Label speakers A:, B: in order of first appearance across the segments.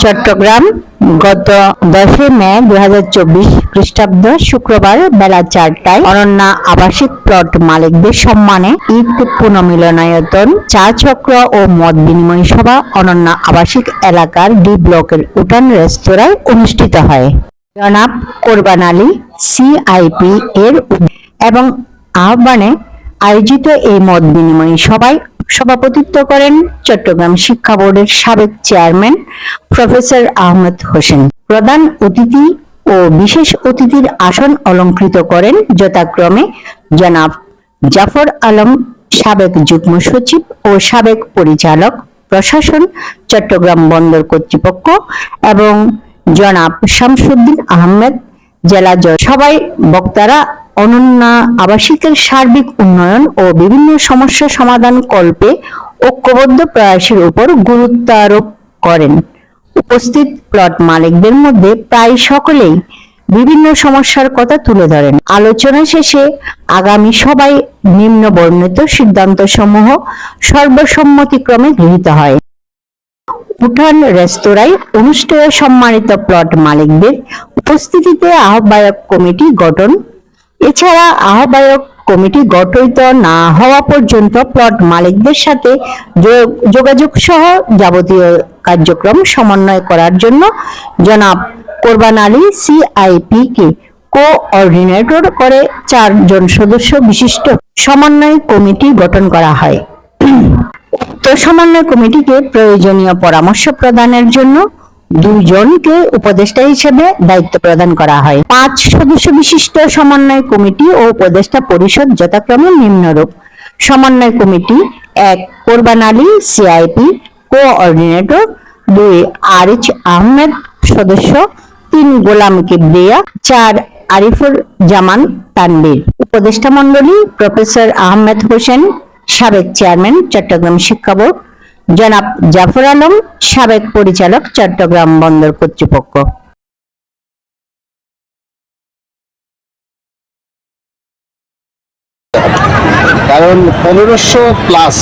A: চট্টগ্রাম গত দশই মে দুই হাজার চব্বিশ খ্রিস্টাব্দ শুক্রবার বেলা চারটায় অনন্যা আবাসিক প্লট মালিকদের সম্মানে ঈদ পুনর্মিলনায়তন চা চক্র ও মত বিনিময় সভা অনন্যা আবাসিক এলাকার ডি ব্লকের উঠান রেস্তোরাঁয় অনুষ্ঠিত হয়। জনাব কোরবান আলী সিআইপি এর এবং আহ্বানে আয়োজিত এই মত বিনিময় সভায় সভাপতিত্ব করেন চট্টগ্রাম শিক্ষা বোর্ডের সাবেক চেয়ারম্যান প্রফেসর আহমেদ হোসেন। প্রধান অতিথি ও বিশেষ অতিথির আসন অলঙ্কৃত করেন যথাক্রমে জনাব জাফর আলম, সাবেক যুগ্ম সচিব ও সাবেক পরিচালক, প্রশাসন, চট্টগ্রাম বন্দর কর্তৃপক্ষ এবং জনাব শামসুদ্দিন আহমেদ, জেলা সবাই বক্তারা অনন্যা আবাসিকের সার্বিক উন্নয়ন ও বিভিন্ন সমস্যা সমাধান কল্পে ঐক্যবদ্ধ প্রয়াসের উপর গুরুত্ব আরোপ করেন। উপস্থিত প্লট মালিকদের মধ্যে প্রায় সকলেই বিভিন্ন সমস্যার কথা তুলে ধরেন। আলোচনা শেষে আগামী সবাই নিম্ন বর্ণিত সিদ্ধান্ত সমূহ সর্বসম্মতিক্রমে গৃহীত হয়। উঠান রেস্তোরাঁয় অনুষ্ঠেয় সম্মানিত প্লট মালিকদের উপস্থিতিতে আহ্বায়ক কমিটি গঠন এছাড়া আহ্বায়ক কমিটি গঠিত না হওয়া পর্যন্ত প্লট মালিকদের সাথে যোগ- যোগাযোগ সহ যাবতীয় কার্যক্রম সমন্বয় করার জন্য জনাব কোরবান আলী সিআইপি কে কোঅর্ডিনেটর করে চারজন সদস্য বিশিষ্ট সমন্বয় কমিটি গঠন করা হয়। তো সমন্বয় কমিটিকে প্রয়োজনীয় পরামর্শ প্রদানের জন্য দুইজনকে উপদেষ্টা হিসেবে দায়িত্ব প্রদান করা হয়। পাঁচ সদস্য বিশিষ্ট সমন্বয় কমিটি ও উপদেষ্টা পরিষদ যথাক্রমে নিম্নরূপ। সমন্বয় কমিটি এক, কোরবান আলী সিআইপি কোঅর্ডিনেটর, দুই, আরিচ আহমেদ, সদস্য, তিন, গোলাম কিবরিয়া, চার, আরিফুর জামান তানবীর উপদেষ্টা মণ্ডলী প্রফেসর আহমেদ হোসেন, সাবেক চেয়ারম্যান, চট্টগ্রাম শিক্ষা বোর্ড। জনাব জাফর আলম সাবেক পরিচালক চট্টগ্রাম বন্দর কর্তৃপক্ষ।
B: কারণ পনেরোশো প্লাস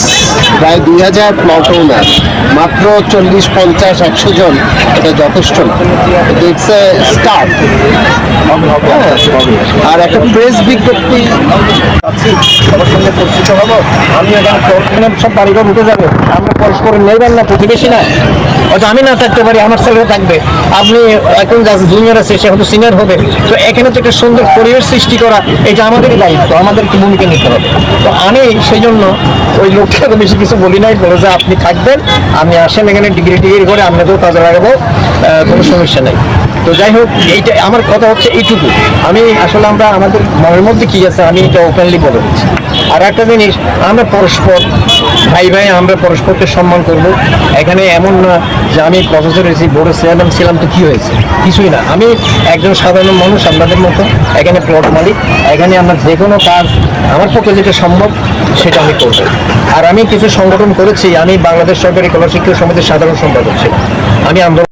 B: প্রায় দুই হাজার প্লট ওনার মাত্র চল্লিশ, পঞ্চাশ, একশো জন, এটা যথেষ্ট না। ইটস এ স্টার্ট আর একটা প্রেস বিজ্ঞপ্তি।
C: সবার সঙ্গে পরিচিত হব আমি এখানে সব বাড়িঘর উঠে যাবে। আমরা পরস্পরের নেইবার না প্রতিবেশী না। হয়তো আমি না থাকতে পারি, আমার ছেলেও থাকবে। আপনি এখন যা জুনিয়র আছে, সে হয়তো সিনিয়র হবে। তো এখানে তো একটা সুন্দর পরিবেশ সৃষ্টি করা, এটা আমাদেরই দায়িত্ব, আমাদেরকে ভূমিকা নিতে হবে। তো আমি সেই জন্য ওই লোকটাকে বেশি কিছু বলি নাই, বলে যে আপনি থাকবেন, আমি আসেন এখানে ডিগ্রি টিগ্রি করে আপনাকেও কাজে লাগাবো কোনো সমস্যা নেই। তো যাই হোক, এইটা আমার কথা হচ্ছে এইটুকু। আমি আসলে আমরা, আমাদের মনের মধ্যে কি আছে, আমি এটা ওপেনলি বলে দিচ্ছি। আর একটা জিনিস, আমরা পরস্পর, ভাই ভাই, আমরা পরস্পরকে সম্মান করব। এখানে এমন না যে আমি প্রফেসর হয়েছি বোর্ডের চেয়ারম্যান ছিলাম তো কি হয়েছে? কিছুই না। আমি একজন সাধারণ মানুষ আপনাদের মতো, এখানে প্লট মালিক। এখানে আমরা যে কোনো কাজ আমার পক্ষে যেটা সম্ভব, সেটা আমি করব। আর আমি কিছু সংগঠন করেছি, আমি বাংলাদেশ সরকারি কলা শিক্ষক সমিতির সাধারণ সম্পাদক ছিলাম। আমি আন্দোলন